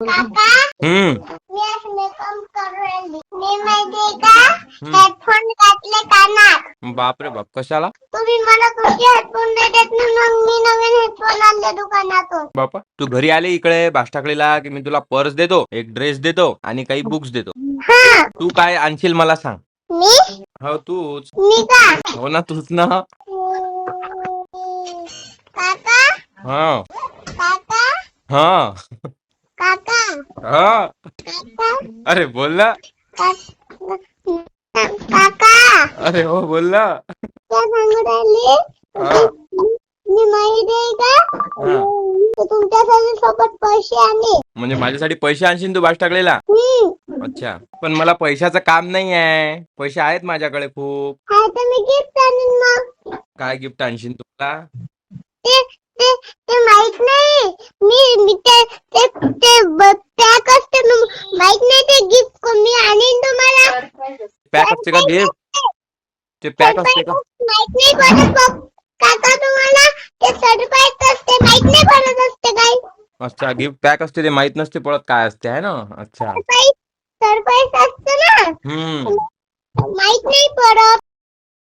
हम्म. मी आज मेकअप करून राहिली. मी माहितीये का? हेडफोन घातले कानात बापरे बाप. कशाला? तुम्ही मला तुमचे हेडफोन नाही देत ना मग मी नवीन हेडफोन आणले दुकानातून? बापा तू घरी आले इकडे बाष्टाकडीला की मी तुला पर्स देतो एक ड्रेस देतो आणि काही बुक्स देतो. हा. तू काय आणशील मला सांग. मी? हो तूच. मी का? हो ना तूच ना. काका? हा. काका? हा. काका. हा. अरे बोल ना काका. अरे हो बोल ना काय सांगू राहिली? हा. मी माहिती आहे का? हा. मी तुमच्यासाठी सोबत पैसे आले म्हणजे माझ्यासाठी पैसे आणशील तू बाष्टाकडीला हम्म अच्छा. पण मला पैशाचं काम नाही आहे. पैसे आहेत माझ्याकडे खूप. हा तर मी गिफ्ट आणीन मग. काय गिफ्ट आणशील तुला? ते ते ते माहीत नाही. मी मी ते ते माहीत नाही ते गिफ्ट मी आणीन तुम्हाला. पॅक असते का गिफ्ट ते पॅक असते का? माहीत नाही पडत बघ. काका तुम्हाला ते सरप्राईज असते माहीत नाही पडत असते काय. अच्छा गिफ्ट पॅक असते ते माहीत नसते पडत काय असते आहे ना? अच्छा. सरप्राईज सरप्राईज असते ना. हम्म. माहीत नाही पडत